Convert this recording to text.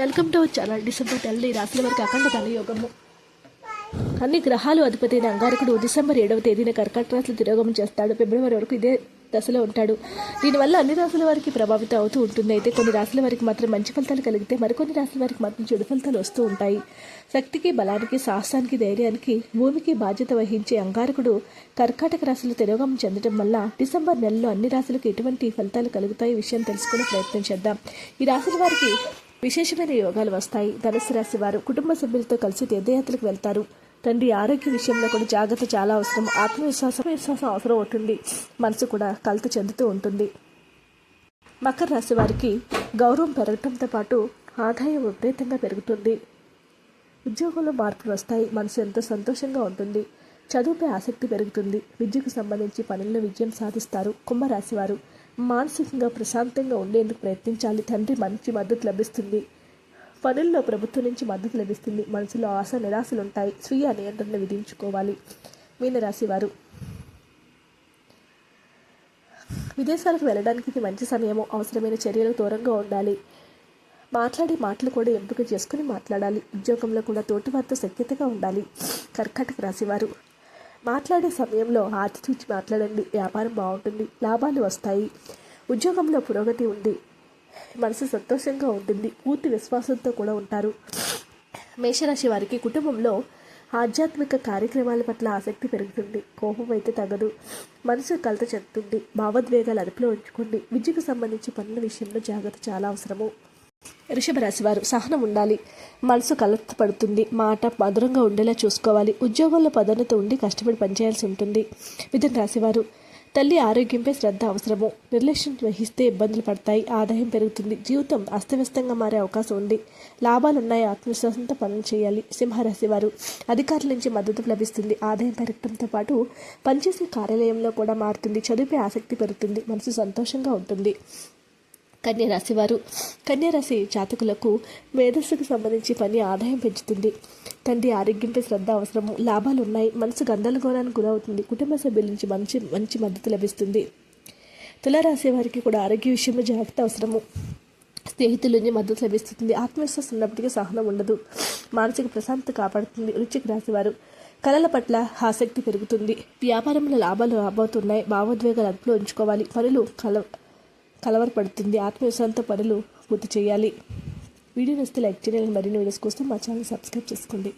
Welcome to channel. December తల్లి రాశుల వారికి అఖండ ధనయోగము అన్ని గ్రహాలు అధిపతి అయిన అంగారకుడు డిసెంబర్ ఏడవ తేదీన కర్కాటక రాశులు తిరోగమం చేస్తాడు. ఫిబ్రవరి వరకు ఇదే దశలో ఉంటాడు. దీనివల్ల అన్ని రాశుల వారికి ప్రభావితం అవుతూ ఉంటుంది. అయితే కొన్ని రాశుల వారికి మాత్రం మంచి ఫలితాలు కలిగితే మరికొన్ని రాశుల వారికి మాత్రం చెడు ఫలితాలు వస్తూ ఉంటాయి. శక్తికి బలానికి సాహసానికి ధైర్యానికి భూమికి బాధ్యత వహించే అంగారకుడు కర్కాటక రాశులు తిరోగమం చెందడం వల్ల డిసెంబర్ నెలలో అన్ని రాశులకు ఎటువంటి ఫలితాలు కలుగుతాయి విషయం తెలుసుకునే ప్రయత్నం చేద్దాం. ఈ రాశుల వారికి విశేషమైన యోగాలు వస్తాయి. ధనుసు రాశి వారు కుటుంబ సభ్యులతో కలిసి తీర్థయాత్రకు వెళ్తారు. తండ్రి ఆరోగ్య విషయంలో కూడా జాగ్రత్త చాలా అవసరం. ఆత్మవిశ్వాసం విశ్వాసం అవసరం అవుతుంది. మనసు కూడా కలత చెందుతూ ఉంటుంది. మకర రాశి వారికి గౌరవం పెరగటంతో పాటు ఆదాయం విపరీతంగా పెరుగుతుంది. ఉద్యోగంలో మార్పులు వస్తాయి. మనసు ఎంతో సంతోషంగా ఉంటుంది. చదువుపై ఆసక్తి పెరుగుతుంది. విద్యకు సంబంధించి పనుల్లో విజయం సాధిస్తారు. కుంభరాశి వారు మానసికంగా ప్రశాంతంగా ఉండేందుకు ప్రయత్నించాలి. తండ్రి మంచి మద్దతు లభిస్తుంది. పనుల్లో ప్రభుత్వం నుంచి మద్దతు లభిస్తుంది. మనసులో ఆశ నిరాశలు ఉంటాయి. స్వీయ నియంత్రణ విధించుకోవాలి. మీనరాశి వారు విదేశాలకు వెళ్ళడానికి ఇది మంచి సమయము. అవసరమైన చర్యలు దూరంగా ఉండాలి. మాట్లాడే మాటలు కూడా ఎంపిక చేసుకుని మాట్లాడాలి. ఉద్యోగంలో కూడా తోటివారితో సఖ్యతగా ఉండాలి. కర్కాటక రాశివారు మాట్లాడే సమయంలో ఆచితూచి మాట్లాడండి. వ్యాపారం బాగుంటుంది. లాభాలు వస్తాయి. ఉద్యోగంలో పురోగతి ఉంది. మనసు సంతోషంగా ఉంటుంది. పూర్తి విశ్వాసంతో కూడా ఉంటారు. మేషరాశి వారికి కుటుంబంలో ఆధ్యాత్మిక కార్యక్రమాల పట్ల ఆసక్తి పెరుగుతుంది. కోపం అయితే తగదు. మనసు కలత చెందుతుంది. భావోద్వేగాలు అదుపులో ఉంచుకోండి. విద్యకు సంబంధించి పనుల విషయంలో జాగ్రత్త చాలా అవసరము. రాశి వారు సహనం ఉండాలి. మనసు కలత పడుతుంది మాట మధురంగా ఉండేలా చూసుకోవాలి. ఉద్యోగంలో పదోన్నత ఉండి కష్టపడి పనిచేయాల్సి ఉంటుంది. మిథున రాశివారు తల్లి ఆరోగ్యంపై శ్రద్ధ అవసరము. నిర్లక్ష్యం వహిస్తే ఇబ్బందులు పడతాయి. ఆదాయం పెరుగుతుంది. జీవితం అస్తవ్యస్తంగా మారే అవకాశం ఉంది. లాభాలు ఉన్నాయి ఆత్మవిశ్వాసంతో పనులు చేయాలి. సింహరాశి వారు అధికారుల నుంచి మద్దతు లభిస్తుంది. ఆదాయం పెరగడంతో పాటు పనిచేసే కార్యాలయంలో కూడా మారుతుంది. చదువుపై ఆసక్తి పెరుగుతుంది. మనసు సంతోషంగా ఉంటుంది. కన్యరాశి వారు కన్యరాశి జాతకులకు మేధస్సుకు సంబంధించి పని ఆదాయం పెంచుతుంది. తండ్రి ఆరోగ్యంపై శ్రద్ధ అవసరము లాభాలు ఉన్నాయి మనసు గందరగోళానికి గురవుతుంది కుటుంబ సభ్యుల నుంచి మంచి మంచి మద్దతు లభిస్తుంది. తులారాశి వారికి కూడా ఆరోగ్య విషయంలో జాగ్రత్త అవసరము. స్నేహితుల నుంచి మద్దతు లభిస్తుంది. ఆత్మవిశ్వాసం ఉన్నప్పటికీ సహనం ఉండదు. మానసిక ప్రశాంతత కాపాడుతుంది. రుచికి రాసేవారు కళల పట్ల ఆసక్తి పెరుగుతుంది. వ్యాపారంలో లాభాలు రాబోతున్నాయి. భావోద్వేగాలు అదుపులో ఉంచుకోవాలి. పనులు కల కలవరపడుతుంది. ఆత్మవిశ్వాసంతో పనులు పూర్తి చేయాలి. వీడియో నచ్చితే లైక్ చేయాలి మరిన్ని వీడియోస్ కోసం మా ఛానల్ సబ్స్క్రైబ్ చేసుకోండి.